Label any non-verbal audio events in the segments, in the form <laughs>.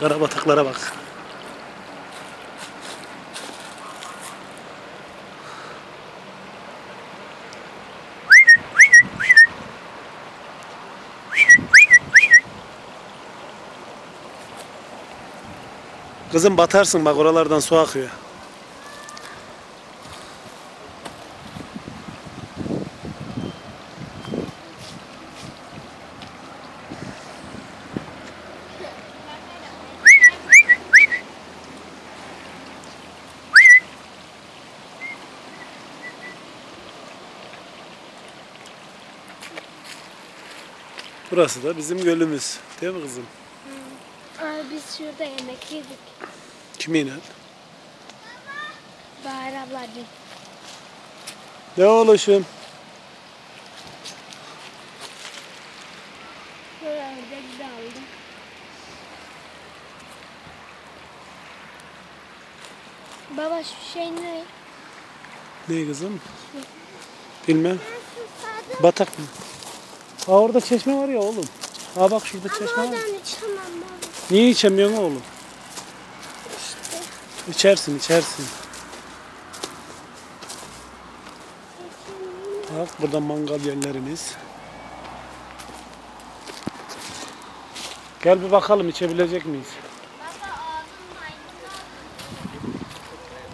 Karabataklara bak. Kızım batarsın bak oralardan su akıyor. Burası da bizim gölümüz. Değil mi kızım? Aa, biz şurada yemek yedik. Kiminle? Bahar ablacığım. Ne oluşum? Ördek. Baba şu şey ne? Ne kızım? Bilmem. Batak mı? Ha orada çeşme var ya oğlum. Ha bak şurada çeşme var. Oradan içemem baba. Niye içemiyorsun oğlum? İçersin içersin. Bak burada mangal yerlerimiz. Gel bir bakalım içebilecek miyiz? Baba ağzım maymun oldu.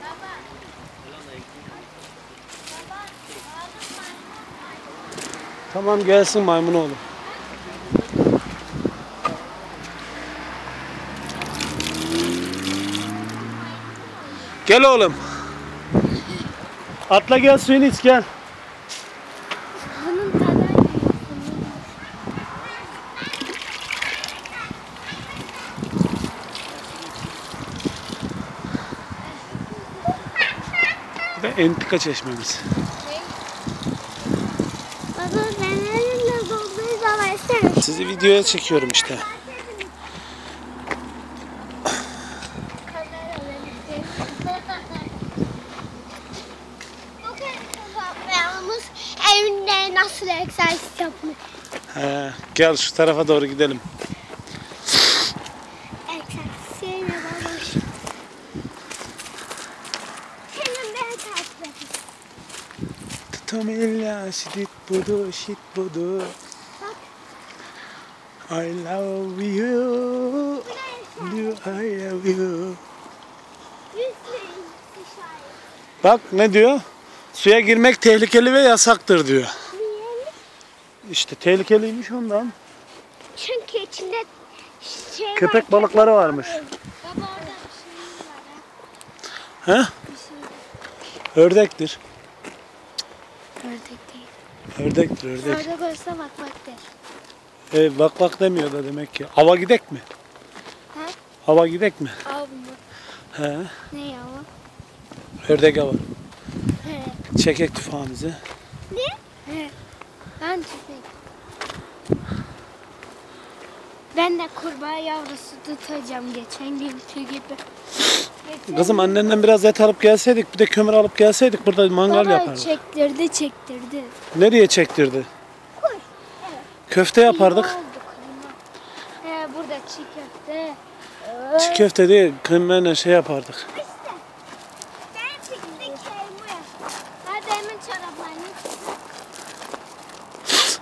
Baba. Baba ağzım maymun Tamam gelsin maymun oğlum. Gel oğlum. Atla gel suyunu iç gel. Da entika çeşmemiz. Baba ben elimle dolduğu zaman isterim. Sizi videoya çekiyorum işte. Evinde nasıl egzersiz yapmış. He, gel şu tarafa doğru gidelim. Edeyim. Tutamilla şiddet budu şit budu. I love you. Do I love you. Bak ne diyor? Suya girmek tehlikeli ve yasaktır diyor. Niye? İşte tehlikeliymiş ondan. Çünkü içinde şey var. Köpek balıkları varmış. Baba orada bir şey var. He? Şey. Ördektir. Ördek değil. Ördektir ördek. Ördek olsa bak bak der. E, bak bak demiyor da demek ki. Ava gidek mi? He? Hava gidek mi? Al bunu. He. Ne o? Ördek hava. He. Çekek tufağımızı. Ne? He. Ben tüfek. Ben de kurbağa yavrusu tutacağım geçen günkü gibi. Geçen Kızım annenden biraz et alıp gelseydik bir de kömür alıp gelseydik burada mangal Baba yapardık. çektirdi çektirdi. Nereye çektirdi? Köfte yapardık. He burada çiğ köfte. Çiğ köfte değil kıymayla şey yapardık.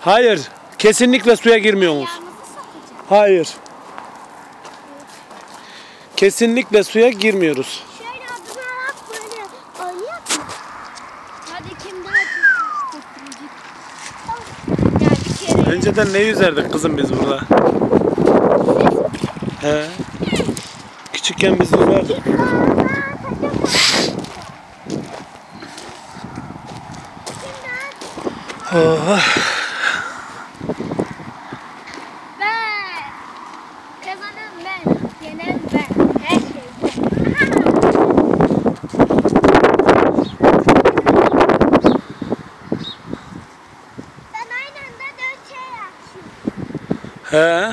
Hayır. Kesinlikle suya girmiyorsunuz. Hayır. Kesinlikle suya girmiyoruz. Şöyle adınarak böyle oynayak mı? Hadi kim daha çok tutturucu? Ya bir kere. Önceden ne yüzerdik kızım biz burada? He. Küçükken biz yüzerdik. Oh. He.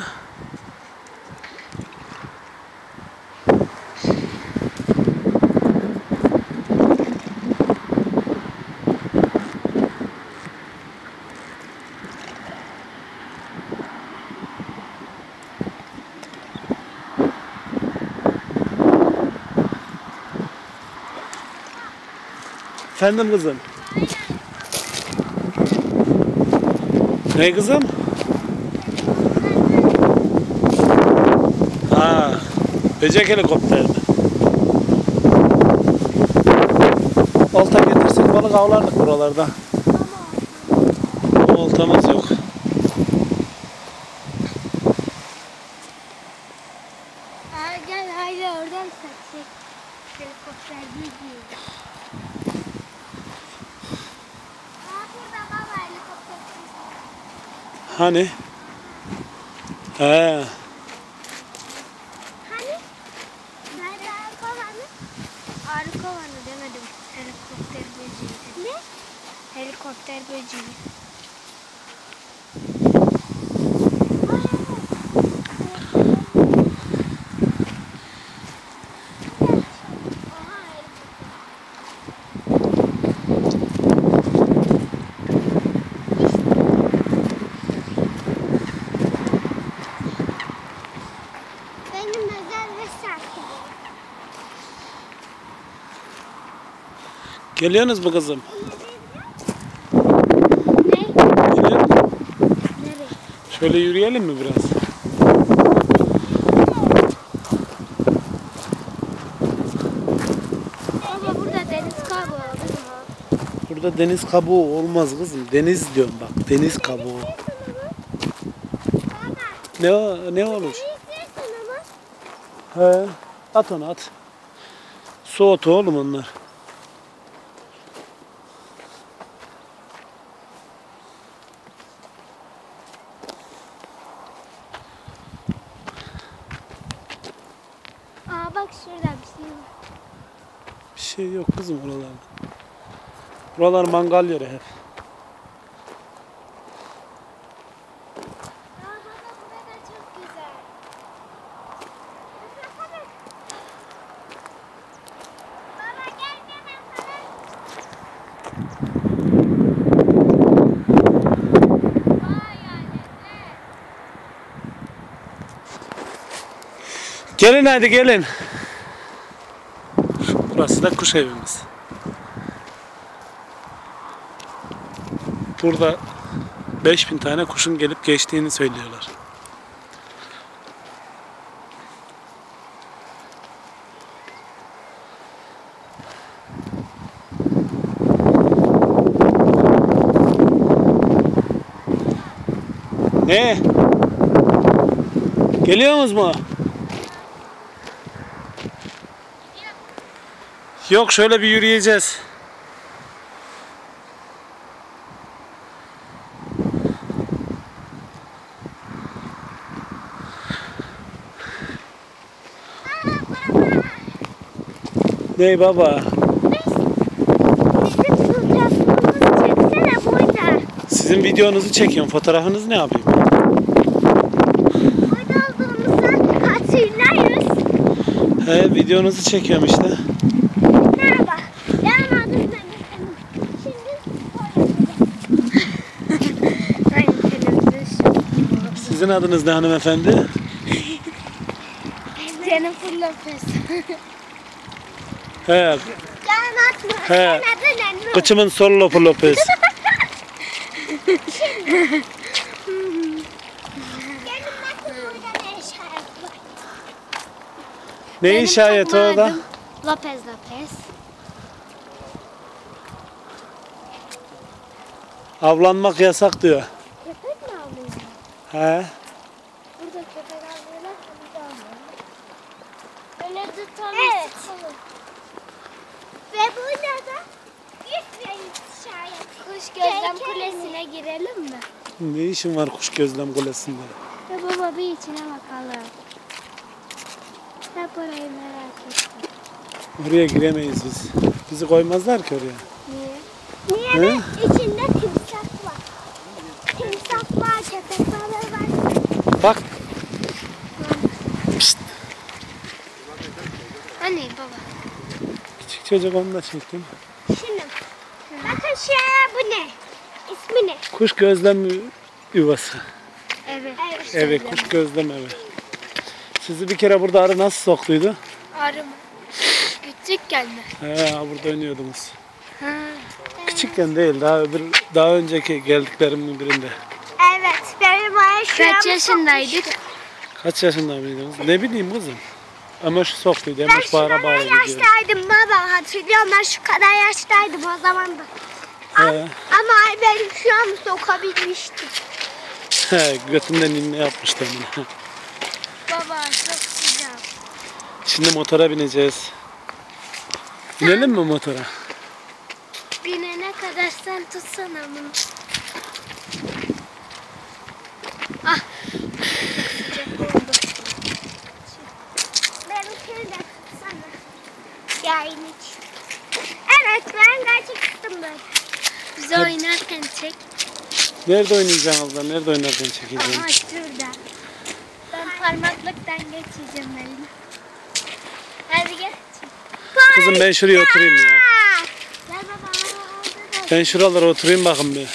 Efendim kızım. Ne kızım? Böcek helikopter mi? Olta getirsek balık avlardık buralarda. Ama oltamız yok. Aa, gel haydi oradan saçacak. Helikopter gidiyor. Aa burada baba helikopter. Hani? He. Hani? Nerede arı kovanı? Arı kovanı demedim. Helikopter böceği. Ne? Helikopter böceği. Geliyorsunuz mu kızım? Ne? Geliyor musun? Nereye? Şöyle yürüyelim mi biraz? Baba burada deniz kabuğu olur mu? Burada deniz kabuğu olmaz kızım. Deniz diyorum bak. Deniz kabuğu. Ne ne olur? He. At onu at. Su otu oğlum onlar. Aa bak şurada bir şey var. Bir şey yok kızım oralarda. Buralar mangal yeri hep. Gelin hadi gelin. Burası da kuş evimiz. Burada 5000 tane kuşun gelip geçtiğini söylüyorlar. Ne? Geliyor mu? Yok şöyle bir yürüyeceğiz. Ney baba? Sizin videonuzu çekiyorum. Fotoğrafınızı ne yapayım? Burada hatırlayız. He videonuzu çekiyorum işte. Merhaba. Ben adım. Sizin adınız ne hanımefendi? <laughs> Jennifer Lopez. He. He. Kıçımın sol lopu burada ne işaret orada? Lopez Lopez. Avlanmak yasak diyor. Köpek mi alıyor? He. Burada köpek alıyorlar, burada alıyorlar. Öyle tutalım. Evet. Ve burada da bir sürü işaret. Kuş gözlem kulesine girelim mi? Ne işin var kuş gözlem kulesinde? Ya baba bir içine bakalım. Hep orayı merak ettim. Oraya giremeyiz biz. Bizi koymazlar ki oraya. Niye? He? Niye? İçinde timsah var. Timsah var, köpek balığı var. Bak Anne baba. küçük çocuk onu da çektim. Şimdi. Bakın şuraya bu ne? İsmi ne? Kuş gözlem yuvası. Evet. Evet kuş gözlem evi. Sizi bir kere burada arı nasıl soktuydu? Arı mı? Küçük gelme. He burada oynuyordunuz. Ha. küçükken değil daha öbür daha önceki geldiklerimin birinde. Evet benim ayı şuramı Kaç yaşındaydık? Kaç yaşında mıydınız? Ne bileyim kızım. Ama şu soktuydu. Ben Ama şu bağıra kadar bağıra gidiyor. yaştaydım baba hatırlıyorum ben şu kadar yaştaydım o zaman da. He. Ama benim şu an sokabilmiştim. He, götünden inne yapmıştım bunu. <laughs> Baba çok sıcak. Şimdi motora bineceğiz. Binelim mi motora? Binene kadar sen tutsana bunu. Ah. Sıcak oldu. Benimkini de tutsana. Yayın için. Evet ben gerçekten böyle. Biz oynarken çek. Nerede oynayacaksın abla? Nerede oynarken çekeceğim? Aha şurada. Ben parmaklıktan geçeceğim elini. Hadi gel. Kızım ben şuraya oturayım ya. Gel baba Ben şuralara oturayım bakın bir.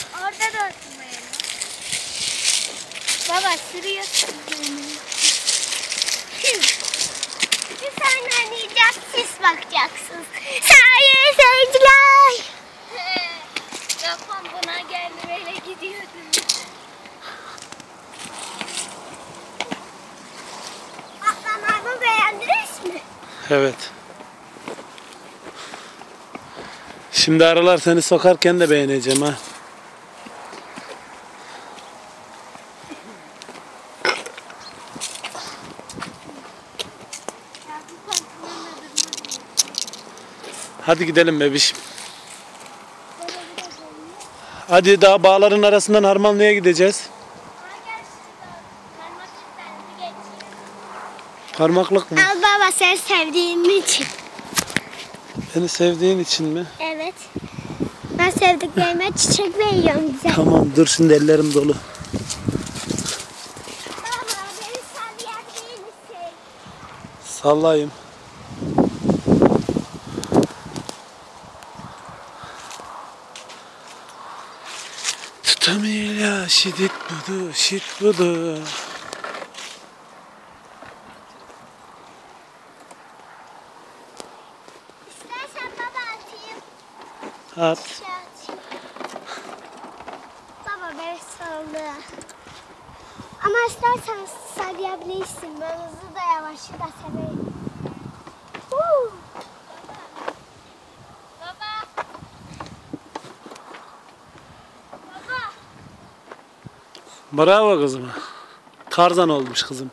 Evet. Şimdi aralar seni sokarken de beğeneceğim ha. Hadi gidelim bebişim. Hadi daha bağların arasından Harmanlı'ya gideceğiz. Parmaklık mı? Al baba sen sevdiğin için. Beni sevdiğin için mi? Evet. Ben sevdiklerime <laughs> çiçek veriyorum bize. Tamam dur şimdi ellerim dolu. Baba beni sallayabilir misin? Sallayayım. Tutamıyla şiddet budu, şit budu. İstersen baba atayım. At. Baba beni sallı. Ama istersen sallayabilirsin. Ben hızlı da yavaşı da severim. Baba. Bravo kızıma. Tarzan olmuş kızım.